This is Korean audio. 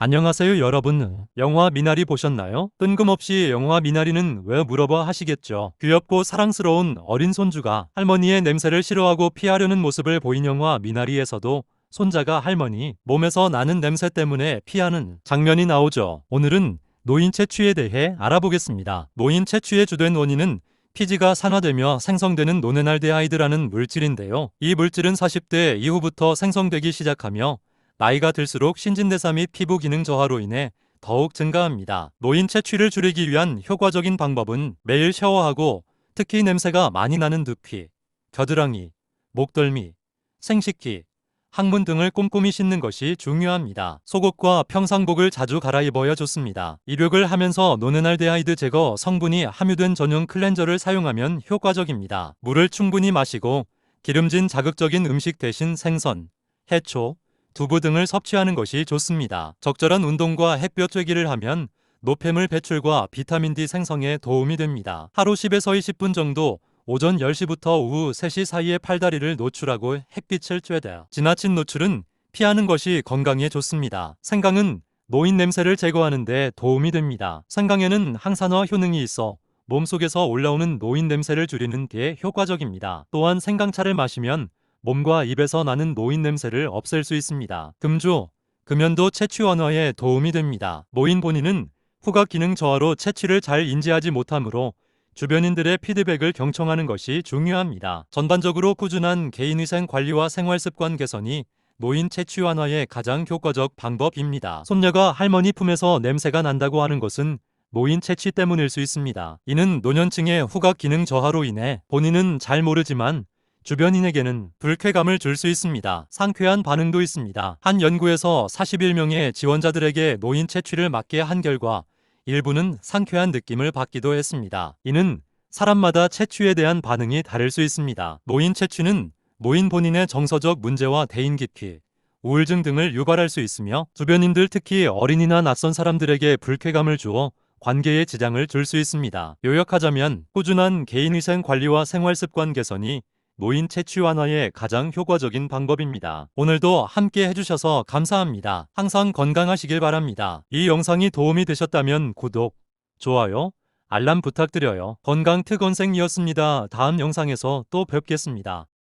안녕하세요 여러분. 영화 미나리 보셨나요? 뜬금없이 영화 미나리는 왜 물어봐 하시겠죠. 귀엽고 사랑스러운 어린 손주가 할머니의 냄새를 싫어하고 피하려는 모습을 보인 영화 미나리에서도 손자가 할머니 몸에서 나는 냄새 때문에 피하는 장면이 나오죠. 오늘은 노인 채취에 대해 알아보겠습니다. 노인 채취의 주된 원인은 피지가 산화되며 생성되는 노네날데하이드라는 물질인데요. 이 물질은 40대 이후부터 생성되기 시작하며 나이가 들수록 신진대사 및 피부 기능 저하로 인해 더욱 증가합니다. 노인 채취를 줄이기 위한 효과적인 방법은 매일 샤워하고 특히 냄새가 많이 나는 두피, 겨드랑이, 목덜미, 생식기, 항문 등을 꼼꼼히 씻는 것이 중요합니다. 속옷과 평상복을 자주 갈아입어야 좋습니다. 입욕을 하면서 노네날데하이드 제거 성분이 함유된 전용 클렌저를 사용하면 효과적입니다. 물을 충분히 마시고 기름진 자극적인 음식 대신 생선, 해초, 두부 등을 섭취하는 것이 좋습니다. 적절한 운동과 햇볕 쬐기를 하면 노폐물 배출과 비타민 D 생성에 도움이 됩니다. 하루 10에서 20분 정도 오전 10시부터 오후 3시 사이에 팔다리를 노출하고 햇빛을 쬐다. 지나친 노출은 피하는 것이 건강에 좋습니다. 생강은 노인 냄새를 제거하는 데 도움이 됩니다. 생강에는 항산화 효능이 있어 몸속에서 올라오는 노인 냄새를 줄이는 데 효과적입니다. 또한 생강차를 마시면 몸과 입에서 나는 노인 냄새를 없앨 수 있습니다. 금주, 금연도 채취 완화에 도움이 됩니다. 노인 본인은 후각 기능 저하로 채취를 잘 인지하지 못하므로 주변인들의 피드백을 경청하는 것이 중요합니다. 전반적으로 꾸준한 개인위생 관리와 생활습관 개선이 노인 채취 완화의 가장 효과적 방법입니다. 손녀가 할머니 품에서 냄새가 난다고 하는 것은 노인 채취 때문일 수 있습니다. 이는 노년층의 후각 기능 저하로 인해 본인은 잘 모르지만 주변인에게는 불쾌감을 줄 수 있습니다. 상쾌한 반응도 있습니다. 한 연구에서 41명의 지원자들에게 노인 채취를 맡게 한 결과 일부는 상쾌한 느낌을 받기도 했습니다. 이는 사람마다 채취에 대한 반응이 다를 수 있습니다. 노인 채취는 노인 본인의 정서적 문제와 대인 기피, 우울증 등을 유발할 수 있으며 주변인들 특히 어린이나 낯선 사람들에게 불쾌감을 주어 관계에 지장을 줄 수 있습니다. 요약하자면 꾸준한 개인위생 관리와 생활습관 개선이 노인 채취 완화의 가장 효과적인 방법입니다. 오늘도 함께 해주셔서 감사합니다. 항상 건강하시길 바랍니다. 이 영상이 도움이 되셨다면 구독, 좋아요, 알람 부탁드려요. 건강 특원생이었습니다. 다음 영상에서 또 뵙겠습니다.